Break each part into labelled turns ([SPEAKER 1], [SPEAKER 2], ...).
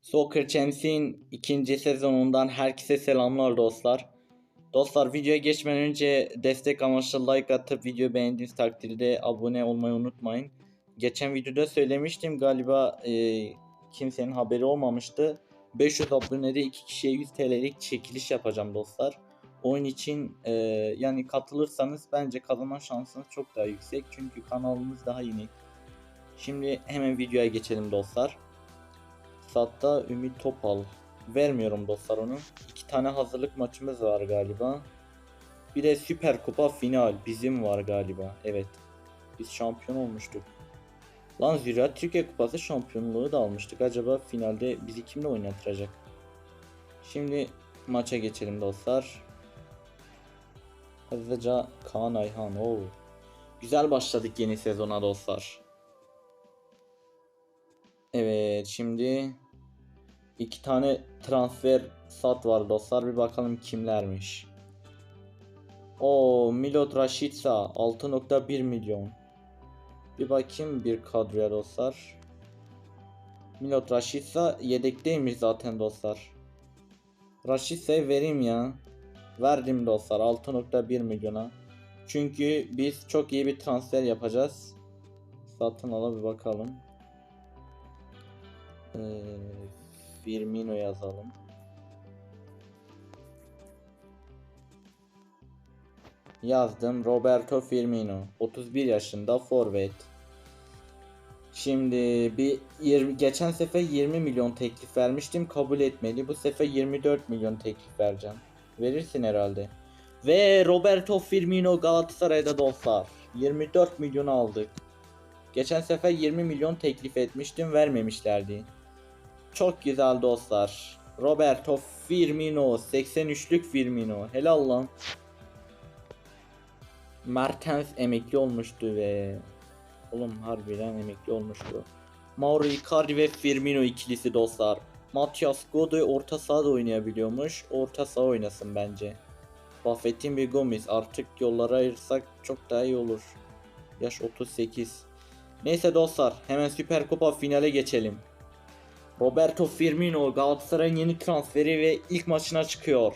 [SPEAKER 1] Soccer Champions'in ikinci sezonundan herkese selamlar dostlar. Dostlar videoya geçmeden önce destek amaçlı like atıp videoyu beğendiğiniz takdirde abone olmayı unutmayın. Geçen videoda söylemiştim galiba e, kimsenin haberi olmamıştı. 500 abonede 2 kişiye 100 TL'lik çekiliş yapacağım dostlar. Oyun için e, yani katılırsanız bence kazanma şansınız çok daha yüksek. Çünkü kanalımız daha yeni. Şimdi hemen videoya geçelim dostlar. Satta Ümit Topal. Vermiyorum dostlar onu. İki tane hazırlık maçımız var galiba. Bir de Süper Kupa final bizim var galiba. Evet. Biz şampiyon olmuştuk. Lan Ziraat Türkiye Kupası şampiyonluğu da almıştık. Acaba finalde bizi kimle oynatacak? Şimdi maça geçelim dostlar. Hızlıca Kaan Ayhan. Oo. Güzel başladık yeni sezona dostlar. Evet şimdi iki tane transfer sat var dostlar bir bakalım kimlermiş. O Milot Rashica 6.1 milyon. Bir bakayım bir kadroya dostlar. Milot Rashica yedekteymiş zaten dostlar. Rashica'yı vereyim ya. Verdim dostlar 6.1 milyona. Çünkü biz çok iyi bir transfer yapacağız. Satın ala bir bakalım. Ee, Firmino yazalım. Yazdım Roberto Firmino 31 yaşında forvet. Şimdi bir 20, geçen sefer 20 milyon teklif vermiştim kabul etmedi. Bu sefer 24 milyon teklif vereceğim. Verirsin herhalde. Ve Roberto Firmino Galatasaray'da dostlar. 24 milyon aldık. Geçen sefer 20 milyon teklif etmiştim vermemişlerdi. Çok güzel dostlar. Roberto Firmino 83'lük Firmino. Helal lan. Mertens emekli olmuştu ve oğlum harbiden emekli olmuştu. Mauro Icardi ve Firmino ikilisi dostlar. Matias Godoy orta sahada oynayabiliyormuş. Orta saha oynasın bence. Buffett'in bir Gomez artık yollara ayırsak çok daha iyi olur. Yaş 38. Neyse dostlar hemen Süper Kupa finale geçelim. Roberto Firmino Galatasaray'ın yeni transferi ve ilk maçına çıkıyor.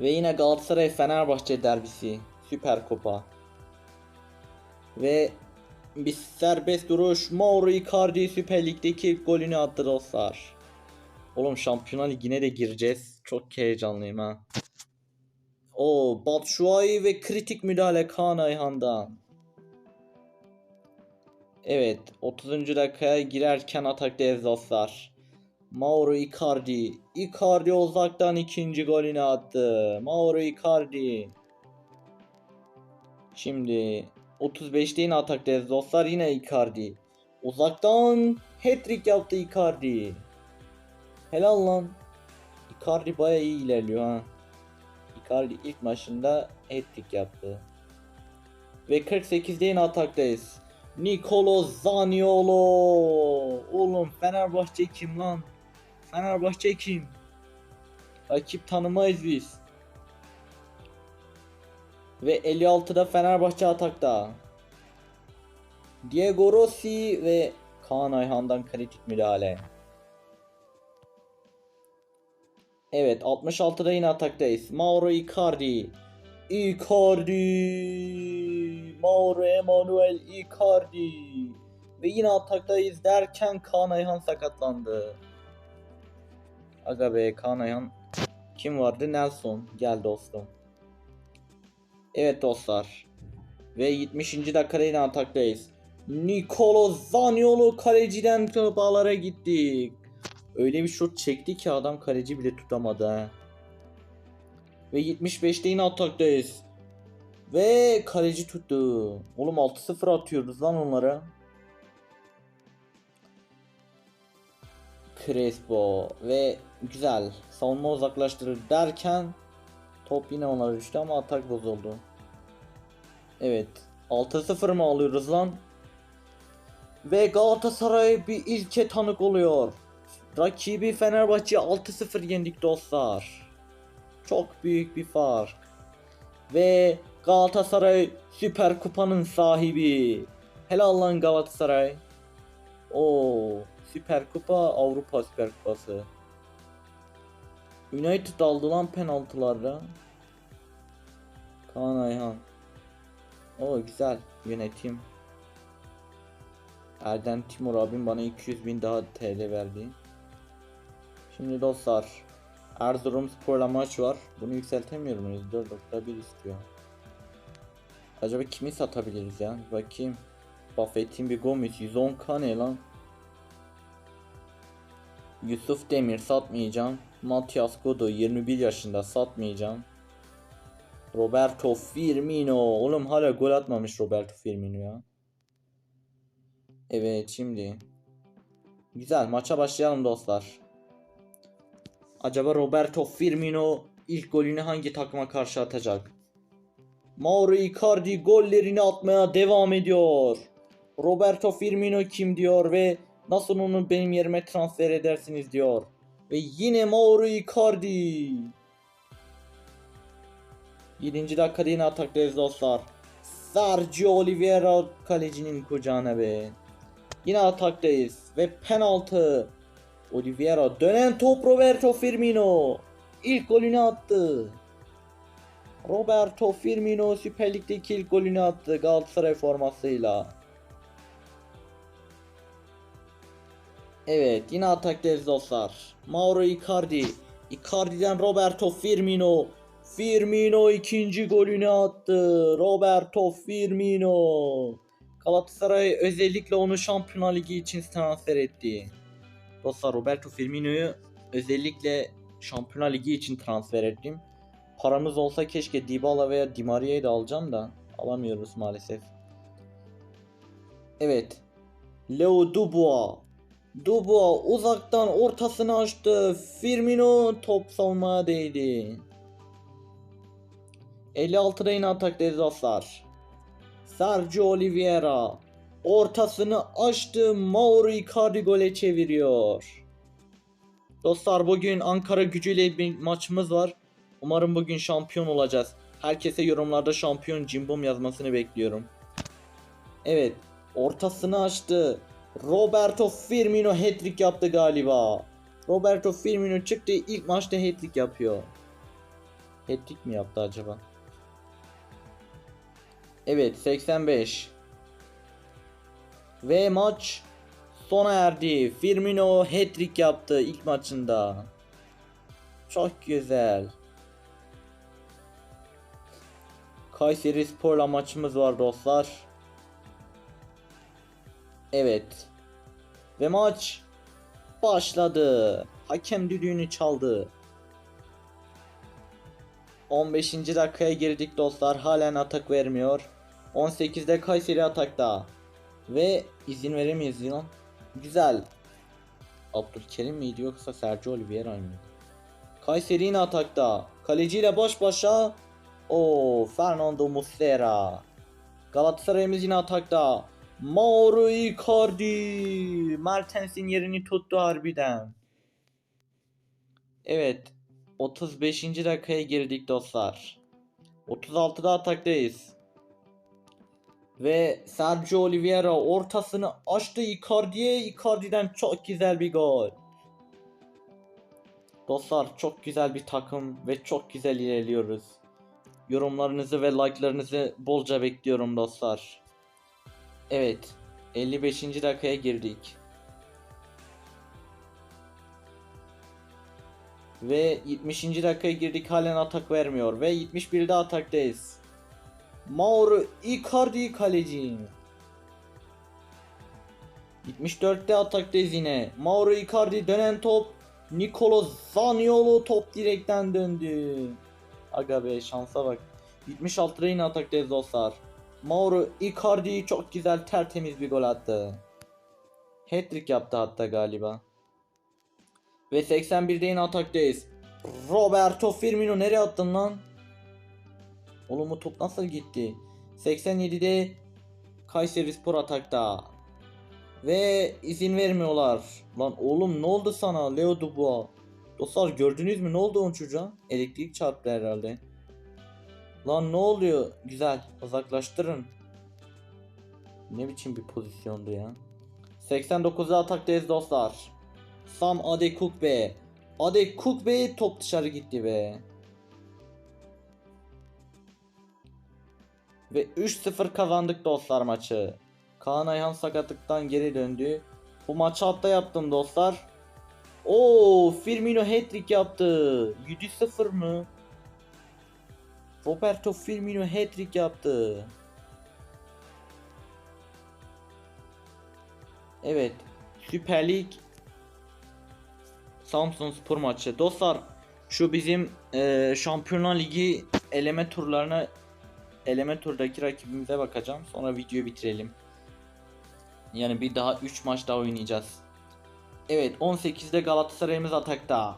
[SPEAKER 1] Ve yine Galatasaray Fenerbahçe derbisi Süper Kupa. Ve bir serbest duruş Mauro Icardi Süper Lig'deki golünü attı dostlar. Oğlum Şampiyonlar Ligi'ne de gireceğiz. Çok heyecanlıyım ha. O Batshuayi ve kritik müdahale Kaan Ayhan'dan. Evet 30. dakikaya girerken ataktayız dostlar. Mauro Icardi. Icardi uzaktan ikinci golünü attı. Mauro Icardi. Şimdi 35'te yine ataktayız dostlar. Yine Icardi. Uzaktan hat-trick yaptı Icardi. Helal lan. Icardi baya iyi ilerliyor ha. Icardi ilk maçında hat-trick yaptı. Ve 48'de yine ataktayız. Nicolo Zaniolo. Oğlum Fenerbahçe kim lan? Fenerbahçe kim? Rakip tanımayız biz. Ve 56'da Fenerbahçe atakta. Diego Rossi ve Kaan Ayhan'dan kritik müdahale. Evet 66'da yine ataktayız. Mauro Icardi. Icardi. Mauro Emanuel Icardi. Ve yine ataktayız derken Kaan Ayhan sakatlandı. Aga be Kaan Ayhan. Kim vardı? Nelson. Gel dostum. Evet dostlar. Ve 70. dakikada yine ataktayız. Nicolo Zaniolo kaleciden bağlara gittik. Öyle bir şut çekti ki adam kaleci bile tutamadı. Ve 75'te yine ataktayız. Ve kaleci tuttu. Oğlum 6-0 atıyoruz lan onlara. Crespo ve güzel savunma uzaklaştırır derken top yine onlara düştü ama atak bozuldu. Evet 6-0 mı alıyoruz lan? Ve Galatasaray bir ilke tanık oluyor. Rakibi Fenerbahçe 6-0 yendik dostlar. Çok büyük bir fark. Ve Galatasaray Süper Kupa'nın sahibi. Helal lan Galatasaray. Oo, Süper Kupa, Avrupa Süper Kupası. United aldı lan penaltılarda. Kaan Ayhan. O güzel yönetim. Erdem Timur abim bana 200 bin daha TL verdi. Şimdi dostlar Erzurum Spor'la maç var. Bunu yükseltemiyor muyuz? 4.1 istiyor. Acaba kimi satabiliriz ya? Bakayım. Buffett'in bir Gomis 110k ne lan? Yusuf Demir satmayacağım. Matias Godo 21 yaşında satmayacağım. Roberto Firmino. Oğlum hala gol atmamış Roberto Firmino ya. Evet şimdi. Güzel maça başlayalım dostlar. Acaba Roberto Firmino ilk golünü hangi takıma karşı atacak? Mauro Icardi gollerini atmaya devam ediyor. Roberto Firmino kim diyor ve nasıl onu benim yerime transfer edersiniz diyor. Ve yine Mauro Icardi. 7. dakikada yine ataktayız dostlar. Sergio Oliveira kalecinin kucağına be. Yine ataktayız ve penaltı. Oliveira dönen top Roberto Firmino. İlk golünü attı. Roberto Firmino Süper Lig'deki ilk golünü attı Galatasaray formasıyla. Evet yine ataktayız dostlar. Mauro Icardi. Icardi'den Roberto Firmino. Firmino ikinci golünü attı. Roberto Firmino. Galatasaray özellikle onu Şampiyonlar Ligi için transfer etti. Dostlar Roberto Firmino'yu özellikle Şampiyonlar Ligi için transfer ettim. Paramız olsa keşke Dybala veya Di Maria'yı da alacağım da alamıyoruz maalesef. Evet. Leo Dubois. Dubois uzaktan ortasını açtı. Firmino top savunmaya değdi. 56'da yine ataktayız dostlar. Sergio Oliveira ortasını açtı. Mauro Icardi gole çeviriyor. Dostlar bugün Ankara gücüyle bir maçımız var. Umarım bugün şampiyon olacağız. Herkese yorumlarda şampiyon cimbom yazmasını bekliyorum. Evet. Ortasını açtı. Roberto Firmino hat-trick yaptı galiba. Roberto Firmino çıktı ilk maçta hat-trick yapıyor. Hat-trick mi yaptı acaba? Evet 85. Ve maç sona erdi. Firmino hat-trick yaptı ilk maçında. Çok güzel. Kayseri Spor'la maçımız var dostlar. Evet. Ve maç başladı. Hakem düdüğünü çaldı. 15. dakikaya girdik dostlar. Halen atak vermiyor. 18'de Kayseri atakta. Ve izin veremeyiz lan. Güzel. Abdülkerim miydi yoksa Sergio Oliveira mıydı? Kayseri yine atakta. Kaleciyle baş başa. O Fernando Muslera. Galatasaray'ımız yine atakta. Mauro Icardi. Mertens'in yerini tuttu harbiden. Evet. 35. dakikaya girdik dostlar. 36'da ataktayız. Ve Sergio Oliveira ortasını açtı Icardi'ye. Icardi'den çok güzel bir gol. Dostlar çok güzel bir takım ve çok güzel ilerliyoruz. Yorumlarınızı ve like'larınızı bolca bekliyorum dostlar. Evet, 55. dakikaya girdik. Ve 70. dakikaya girdik halen atak vermiyor ve 71'de ataktayız. Mauro Icardi kaleci. 74'te ataktayız yine. Mauro Icardi dönen top. Nicolo Zaniolo top direkten döndü. Aga be şansa bak. 76'da yine ataktayız dostlar. Mauro Icardi çok güzel tertemiz bir gol attı. Hat-trick yaptı hatta galiba. Ve 81'de yine ataktayız. Roberto Firmino nereye attın lan? Oğlum o top nasıl gitti? 87'de Kayseri Spor atakta. Ve izin vermiyorlar. Lan oğlum ne oldu sana Leo Dubois? Dostlar gördünüz mü ne oldu o çocuğa? Elektrik çarptı herhalde. Lan ne oluyor? Güzel uzaklaştırın. Ne biçim bir pozisyondu ya. 89'da ataktayız dostlar. Sam Adekugbe. Adekugbe top dışarı gitti be. Ve 3-0 kazandık dostlar maçı. Kaan Ayhan sakatlıktan geri döndü. Bu maçı hatta yaptım dostlar. Oo, Firmino hat-trick yaptı. 7-0 mı? Roberto Firmino hat-trick yaptı. Evet. Süper Lig Samsun Spor maçı. Dostlar şu bizim e, Şampiyonlar Ligi eleme turlarına eleme turdaki rakibimize bakacağım. Sonra videoyu bitirelim. Yani bir daha 3 maç daha oynayacağız. Evet 18'de Galatasaray'ımız atakta.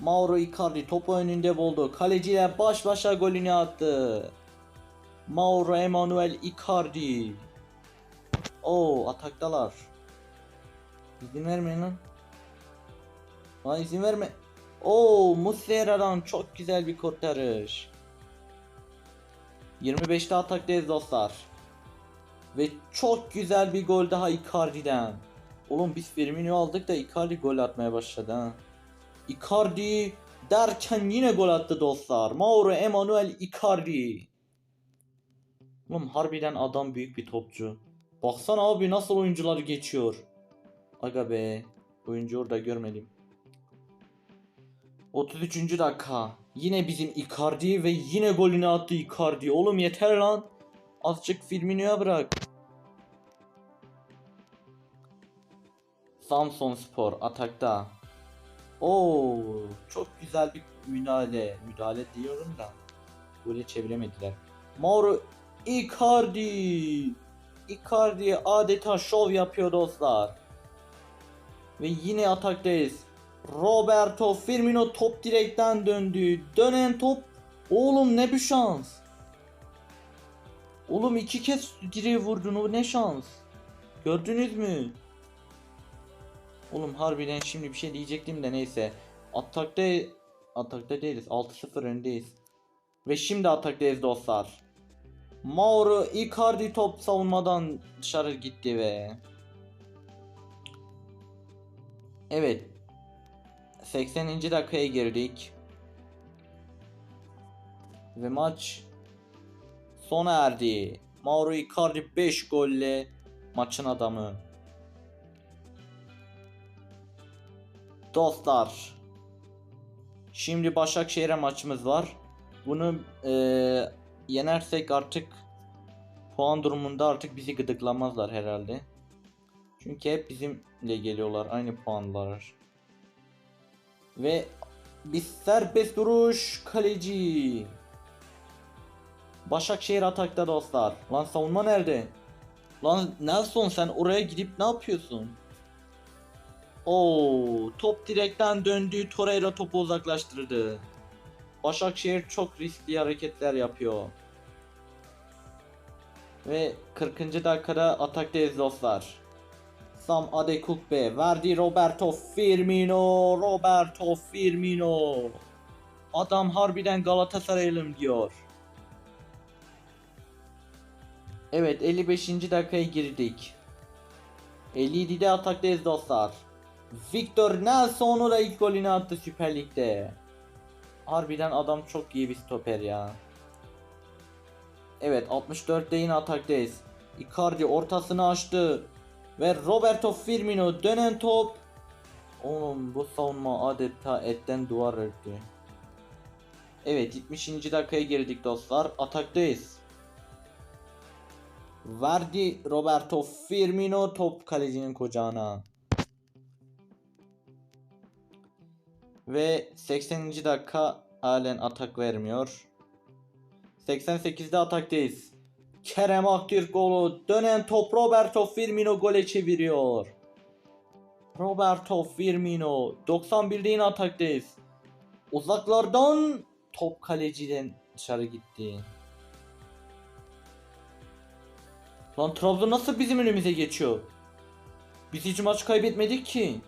[SPEAKER 1] Mauro Icardi topu önünde buldu. Kaleciyle baş başa golünü attı. Mauro Emanuel Icardi. Oo ataktalar. İzin vermeyin lan. Lan izin verme. Oo Muslera'dan çok güzel bir kurtarış. 25'te ataktayız dostlar. Ve çok güzel bir gol daha Icardi'den. Oğlum biz Firmino aldık da Icardi gol atmaya başladı ha. Icardi derken yine gol attı dostlar. Mauro Emanuel Icardi. Oğlum harbiden adam büyük bir topçu. Baksana abi nasıl oyuncuları geçiyor. Aga be. Oyuncu orada görmedim. 33. dakika. Yine bizim Icardi ve yine golünü attı Icardi. Oğlum yeter lan. Azıcık Firmino'ya bırak. Samsun Spor atakta. Oo, çok güzel bir müdahale. Müdahale diyorum da. Gole çeviremediler. Mauro Icardi. Icardi adeta şov yapıyor dostlar. Ve yine ataktayız. Roberto Firmino top direkten döndü. Dönen top. Oğlum ne bir şans. Oğlum iki kez direğe vurdun o ne şans. Gördünüz mü? Oğlum harbiden şimdi bir şey diyecektim de neyse. Atakta atakta değiliz. 6-0 öndeyiz. Ve şimdi ataktayız dostlar. Mauro Icardi top savunmadan dışarı gitti ve Evet. 80. dakikaya girdik. Ve maç sona erdi. Mauro Icardi 5 golle maçın adamı. Dostlar. Şimdi Başakşehir'e maçımız var. Bunu eee, yenersek artık puan durumunda artık bizi gıdıklamazlar herhalde. Çünkü hep bizimle geliyorlar aynı puanlar. Ve bir serbest duruş kaleci. Başakşehir atakta dostlar. Lan savunma nerede? Lan Nelson sen oraya gidip ne yapıyorsun? Oo, top direkten döndü. Torreira topu uzaklaştırdı. Başakşehir çok riskli hareketler yapıyor. Ve 40. dakikada ataktayız dostlar. Sam Adekugbe verdi Roberto Firmino. Roberto Firmino. Adam harbiden Galatasaraylım diyor. Evet 55. dakikaya girdik. 57'de ataktayız dostlar. Victor Nelson da ilk golünü attı Süper Lig'de. Harbiden adam çok iyi bir stoper ya. Evet 64'te yine ataktayız. Icardi ortasını açtı. Ve Roberto Firmino dönen top. Oğlum bu savunma adeta etten duvar ördü. Evet 70. dakikaya girdik dostlar. Ataktayız. Verdi Roberto Firmino top kalecinin kucağına. Ve 80. dakika halen atak vermiyor. 88'de ataktayız. Kerem Aktürkoğlu dönen top Roberto Firmino gole çeviriyor. Roberto Firmino 91'de yine ataktayız. Uzaklardan top kaleciden dışarı gitti. Lan Trabzon nasıl bizim önümüze geçiyor? Biz hiç maç kaybetmedik ki.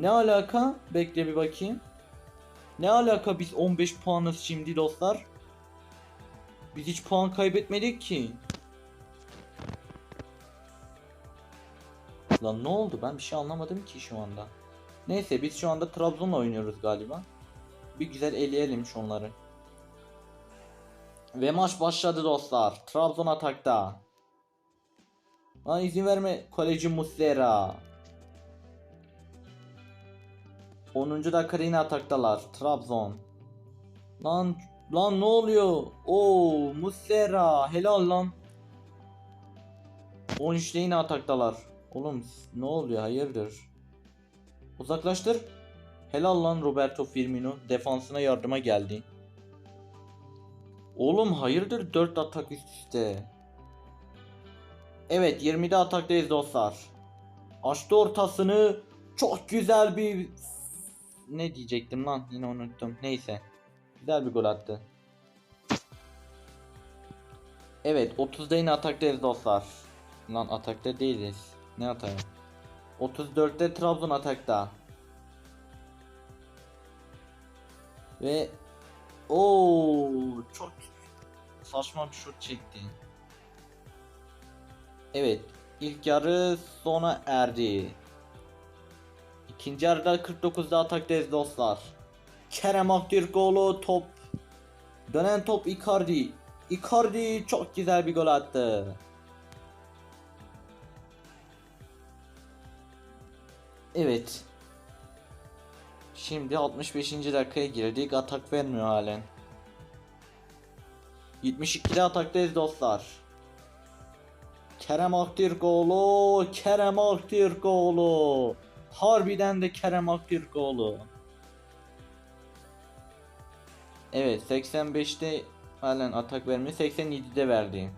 [SPEAKER 1] Ne alaka? Bekle bir bakayım. Ne alaka biz 15 puanız şimdi dostlar? Biz hiç puan kaybetmedik ki. Lan ne oldu? Ben bir şey anlamadım ki şu anda. Neyse biz şu anda Trabzon'la oynuyoruz galiba. Bir güzel eleyelim şunları. Ve maç başladı dostlar. Trabzon atakta. Lan izin verme kaleci Muslera. 10. dakika yine ataktalar. Trabzon. Lan lan ne oluyor? Oo Muslera helal lan. 13'te yine ataktalar. Oğlum ne oluyor hayırdır? Uzaklaştır. Helal lan Roberto Firmino defansına yardıma geldi. Oğlum hayırdır 4 atak üst üste. Evet 20'de ataktayız dostlar. Açtı ortasını. Çok güzel bir ne diyecektim lan yine unuttum. Neyse. Güzel bir gol attı. Evet 30'da yine ataktayız dostlar. Lan atakta değiliz. Ne atağı? 34'te Trabzon atakta. Ve o çok saçma bir şut çekti. Evet, ilk yarı sona erdi. İkinci yarıda 49'da ataktayız dostlar. Kerem Aktürkoğlu top. Dönen top Icardi. Icardi çok güzel bir gol attı. Evet. Şimdi 65. dakikaya girdik. Atak vermiyor halen. 72'de ataktayız dostlar. Kerem Aktürkoğlu, Kerem Aktürkoğlu. Harbiden de Kerem Aktürkoğlu. Evet 85'te halen atak vermiyor. 87'de verdi.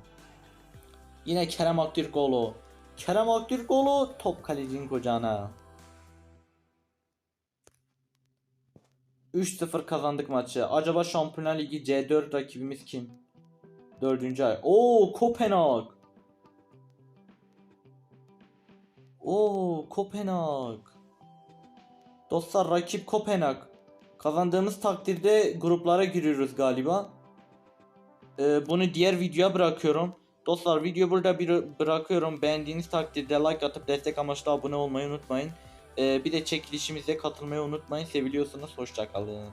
[SPEAKER 1] Yine Kerem Aktürkoğlu. Kerem Aktürkoğlu top kalecinin kucağına. 3-0 kazandık maçı. Acaba Şampiyonlar Ligi C4 rakibimiz kim? Dördüncü ay. Oo Kopenhag. Oo Kopenhag. Dostlar rakip Kopenhag. Kazandığımız takdirde gruplara giriyoruz galiba. Ee, bunu diğer videoya bırakıyorum. Dostlar video burada bir bırakıyorum. Beğendiğiniz takdirde like atıp destek amaçlı abone olmayı unutmayın. Ee, bir de çekilişimize katılmayı unutmayın. Seviliyorsunuz. Hoşçakalın.